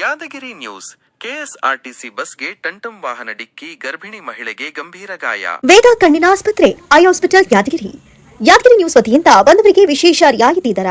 Yadgir news, KSRTC ಬಸ್ಗೆ ಟಂಟಂ ವಾಹನ ಡಿಕ್ಕಿ ಗರ್ಭಿಣಿ ಮಹಿಳೆಗೆ ಗಂಭೀರ ಗಾಯ. ವೇದ ಕಣ್ಣಿನ ಆಸ್ಪತ್ರೆ, eye hospital Yadgiri. Yadgiri news ವತಿಯಿಂದ ಬಂದವರಿಗೆ ವಿಶೇಷ ರಿಯಾಯಿತಿ ದರ.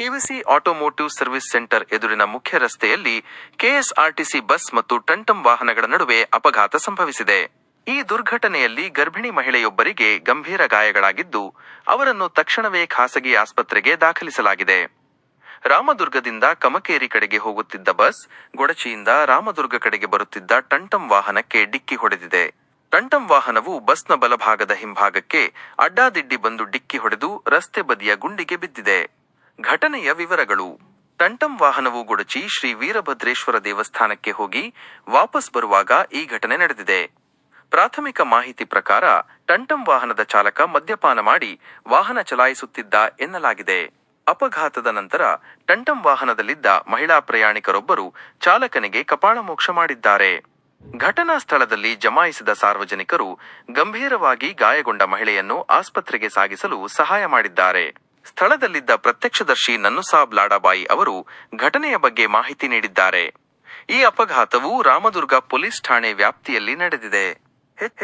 ಕೆವಿಸಿ ಆಟೋಮೋಟಿವ್ ಸರ್ವಿಸ್ ಸೆಂಟರ್ ಎದುರಿನ ಮುಖ್ಯ ರಸ್ತೆಯಲ್ಲಿ ಕೆಎಸ್ಆರ್ಟಿಸಿ ಬಸ್ ಮತ್ತು ಟಂಟಂ ವಾಹನಗಳ ನಡುವೆ ಅಪಘಾತ ಸಂಭವಿಸಿದೆ. ಈ ದುರ್ಘಟನೆಯಲ್ಲಿ ಗರ್ಭಿಣಿ ಮಹಿಳೆಯೊಬ್ಬರಿಗೆ ಗಂಭೀರ ಗಾಯಗಳಾಗಿದ್ದು, ಅವರನ್ನು ತಕ್ಷಣವೇ ಖಾಸಗಿ ಆಸ್ಪತ್ರೆಗೆ ದಾಖಲಿಸಲಾಗಿದೆ. ರಾಮದುರ್ಗದಿಂದ ಕಮಕೇರಿ ಕಡೆಗೆ ಹೋಗುತ್ತಿದ್ದ ಬಸ್, ಗೊಡಚಿಯಿಂದ ರಾಮದುರ್ಗ ಕಡೆಗೆ ಬರುತ್ತಿದ್ದ ಟಂಟಂ ವಾಹನಕ್ಕೆ ಡಿಕ್ಕಿ ಹೊಡೆದಿದೆ. ಟಂಟಂ ವಾಹನವು ಬಸ್ನ ಬಲಭಾಗದ ಹಿಂಭಾಗಕ್ಕೆ ಅಡ್ಡಾದಿಡ್ಡಿ ಬಂದು ಡಿಕ್ಕಿ ಹೊಡೆದು ರಸ್ತೆ ಬದಿಯ ಗುಂಡಿಗೆ ಬಿದ್ದಿದೆ. ಘಟನೆಯ ವಿವರಗಳು. ಟಂಟಂ ವಾಹನವು ಗುಡಚಿ ಶ್ರೀ ವೀರಭದ್ರೇಶ್ವರ ದೇವಸ್ಥಾನಕ್ಕೆ ಹೋಗಿ ವಾಪಸ್ ಬರುವಾಗ ಈ ಘಟನೆ ನಡೆದಿದೆ. ಪ್ರಾಥಮಿಕ ಮಾಹಿತಿ ಪ್ರಕಾರ ಟಂಟಂ ವಾಹನದ ಚಾಲಕ ಮದ್ಯಪಾನ ಮಾಡಿ ವಾಹನ ಚಲಾಯಿಸುತ್ತಿದ್ದ ಎನ್ನಲಾಗಿದೆ. ಅಪಘಾತದ ನಂತರ ಟಂಟಂ ವಾಹನದಲ್ಲಿದ್ದ ಮಹಿಳಾ ಪ್ರಯಾಣಿಕರೊಬ್ಬರು ಚಾಲಕನಿಗೆ ಕಪಾಳಮೋಕ್ಷ ಮಾಡಿದ್ದಾರೆ. ಘಟನಾ ಸ್ಥಳದಲ್ಲಿ ಜಮಾಯಿಸಿದ ಸಾರ್ವಜನಿಕರು ಗಂಭೀರವಾಗಿ ಗಾಯಗೊಂಡ ಮಹಿಳೆಯನ್ನು ಆಸ್ಪತ್ರೆಗೆ ಸಾಗಿಸಲು ಸಹಾಯ ಮಾಡಿದ್ದಾರೆ. ಸ್ಥಳದಲ್ಲಿದ್ದ ಪ್ರತ್ಯಕ್ಷದರ್ಶಿ ನನ್ನುಸಾಬ್ ಲಾಡಾಬಾಯಿ ಅವರು ಘಟನೆಯ ಬಗ್ಗೆ ಮಾಹಿತಿ ನೀಡಿದ್ದಾರೆ. ಈ ಅಪಘಾತವು ರಾಮದುರ್ಗ ಪೊಲೀಸ್ ಠಾಣೆ ವ್ಯಾಪ್ತಿಯಲ್ಲಿ ನಡೆದಿದೆ.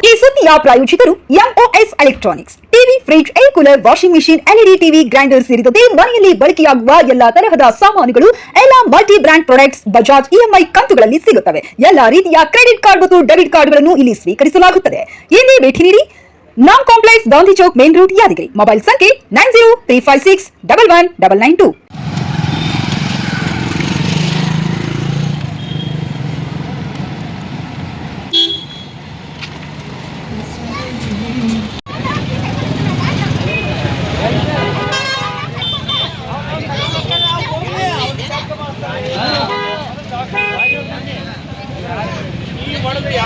ಈ ಸುದ್ದಿಯ ಪ್ರಾಯೋಜಕರು MOS electronics TV, fridge air cooler washing machine LED TV grinder ಸೇರಿದಂತೆ ಮನೆಯಲ್ಲಿ ಬಳಕೆಯಾಗುವ ಎಲ್ಲಾ ತರಹದ ಸಾಮಾನುಗಳು, ಎಲ್ಲಾ multi brand products Bajaj EMI ಕಂತುಗಳಲ್ಲಿ ಸಿಗುತ್ತವೆ. ಎಲ್ಲಾ ರೀತಿಯ ಕ್ರೆಡಿಟ್ ಕಾರ್ಡ್ ಮತ್ತು ಡೆಬಿಟ್ ಕಾರ್ಡ್ಗಳನ್ನು ಇಲ್ಲಿ ಸ್ವೀಕರಿಸಲಾಗುತ್ತದೆ. ಇಲ್ಲಿ ಭೇಟಿ ನೀಡಿ ನಾಮ್ complex Gandhi Chowk main road Yadgiri mobile ಸಂಖ್ಯೆ nine zero three five six double one double nine two